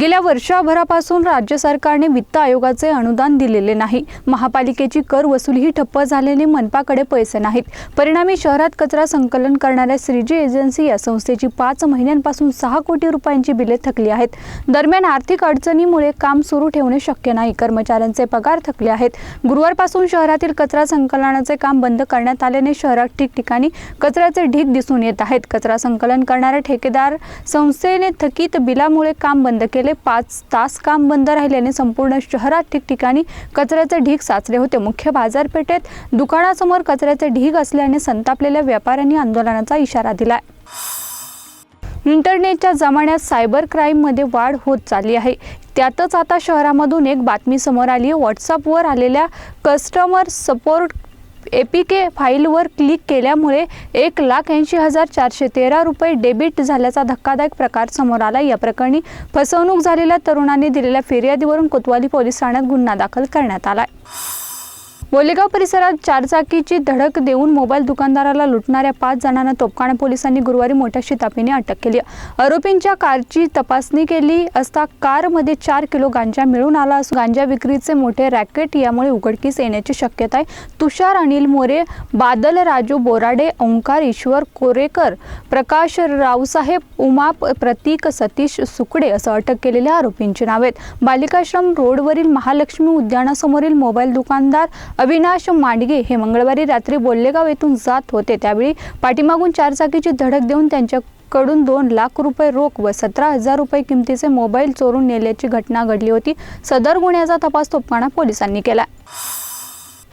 गेल्या वर्षभरापासून राज्य सरकारने वित्त आयोगाचे अनुदान दिलेले नाही. महापालिकेची कर वसुलीही ठप्प झाल्याने मनपाकडे पैसे नाहीत. परिणामी शहरात कचरा संकलन करणाऱ्या श्रीजी एजन्सी या संस्थेची पाच महिन्यांपासून सहा कोटी रुपयांची बिले थकली आहेत. दरम्यान आर्थिक अडचणीमुळे काम सुरू ठेवणे शक्य नाही. कर्मचाऱ्यांचे पगार थकले आहेत. गुरुवारपासून शहरातील कचरा संकलनाचे काम बंद करण्यात आल्याने शहरात ठिकठिकाणी कचऱ्याचे ढीग दिसून येत आहेत. कचरा संकलन करणाऱ्या ठेकेदार संस्थेने थकीत बिलामुळे काम बंद केले पाच तास काम बंद राहिल्याने संपूर्ण शहरात ठिकठिकाणी कचऱ्याचे ढीग साचले होते. मुख्य बाजारपेठेत दुकानासमोर कचऱ्याचे ढीग असल्याने संतापलेल्या व्यापाऱ्यांनी आंदोलनाचा इशारा दिला इंटरनेटच्या जमान्यात सायबर क्राईममध्ये वाढ होत चालली आहे. त्यातच आता शहरामधून एक बातमी समोर आली आहे. व्हॉट्सअपवर आलेल्या customer support A P K फाईलवर क्लिक केल्यामुळे एक लाख ऐंशी हजार चारशे तेरा रुपये डेबिट झाल्याचा धक्कादायक प्रकार समोर आला. या प्रकरणी फसवणूक झालेल्या तरुणाने दिलेल्या फिर्यादीवरून कोतवाली पोलीस ठाण्यात गुन्हा दाखल करण्यात आला बोलेगाव परिसरात चारचाकीची धडक देऊन मोबाईल दुकानदाराला लुटणाऱ्या पाच जणांना तोपखाना पोलिसांनी गुरुवारी मोठ्या शिताफीने अटक केली. आरोपींच्या कारची तपासणी केली असता कारमध्ये चार किलो गांजा मिळून आला असून गांजा विक्रीचे मोठे रॅकेट यामुळे उघडकीस येण्याची शक्यता आहे. तुषार अनिल मोरे बादल राजू बोराडे ओंकार ईश्वर कोरेकर प्रकाश रावसाहेब उमा प्रतीक सतीश सुकडे असं अटक केलेल्या आरोपींची नावे आहेत. बालिकाश्रम रोडवरील महालक्ष्मी उद्यानासमोरील मोबाईल दुकानदार अविनाश मांडगे हे मंगळवारी रात्री बोल्लेगाव येथून जात होते. त्यावेळी पाठीमागून चारचाकीची धडक देऊन त्यांच्याकडून दोन लाख रुपये रोख व सतरा हजार रुपये किमतीचे मोबाईल चोरून नेल्याची घटना घडली होती. सदर गुन्ह्याचा तपास तोपखाना पोलिसांनी केला.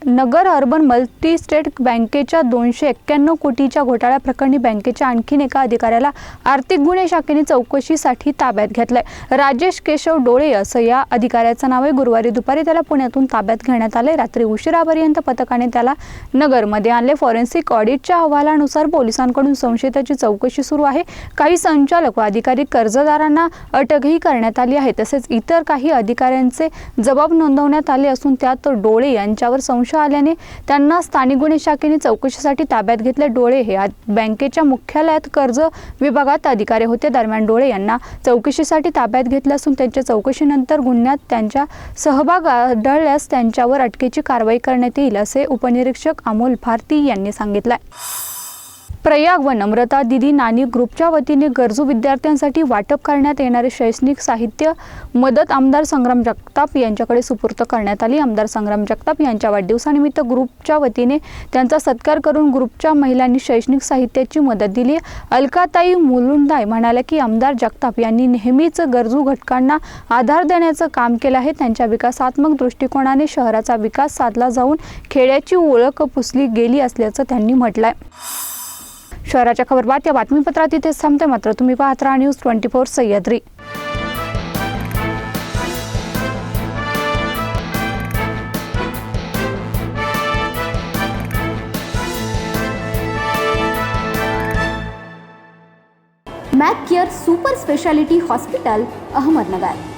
नगर अर्बन मल्टी स्टेट बँकेच्या दोनशे एक्क्याण्णव कोटीच्या घोटाळ्या प्रकरणी बँकेच्या आणखीन एका अधिकाऱ्याला आर्थिक गुन्हे शाखेने चौकशीसाठी ताब्यात घेतलंय. राजेश केशव डोळे असं या अधिकाऱ्याचं नाव आहे. गुरुवारी दुपारी त्याला पुण्यातून ताब्यात घेण्यात आले रात्री उशिरापर्यंत पथकाने त्याला नगरमध्ये आणले फॉरेन्सिक ऑडिटच्या अहवालानुसार पोलिसांकडून संशयिताची चौकशी सुरू आहे. काही संचालक व अधिकारी कर्जदारांना अटकही करण्यात आली आहे. तसेच इतर काही अधिकाऱ्यांचे जबाब नोंदवण्यात आले असून त्यात डोळे यांच्यावर संशय आल्याने त्यांना स्थानिक गुन्हे शाखेने चौकशीसाठी ताब्यात घेतले डोळे. हे बँकेच्या मुख्यालयात कर्ज विभागात अधिकारी होते. दरम्यान डोळे यांना चौकशीसाठी ताब्यात घेतले असून त्यांच्या चौकशीनंतर गुन्ह्यात त्यांच्या सहभाग आढळल्यास त्यांच्यावर अटकेची कारवाई करण्यात येईल असे उपनिरीक्षक अमोल भारती यांनी सांगितले. प्रयाग व नम्रता दिदी नानी ग्रुपच्या वतीने गरजू विद्यार्थ्यांसाठी वाटप करण्यात येणारे शैक्षणिक साहित्य मदत आमदार संग्राम जगताप यांच्याकडे सुपूर्त करण्यात आली. आमदार संग्राम जगताप यांच्या वाढदिवसानिमित्त ग्रुपच्या वतीने त्यांचा सत्कार करून ग्रुपच्या महिलांनी शैक्षणिक साहित्याची मदत दिली. अलकाताई मुलुंदाय म्हणाल्या की आमदार जगताप यांनी नेहमीच गरजू घटकांना आधार देण्याचं काम केलं आहे. त्यांच्या विकासात्मक दृष्टिकोनाने शहराचा विकास साधला जाऊन खेड्याची ओळख पुसली गेली असल्याचं त्यांनी म्हटलंय. शहराच्या खबरबात या बातमीपत्रात इथेच थांबते मात्र तुम्ही पाहत राहा news twenty four Sahyadri. Mac care super speciality hospital Ahmednagar.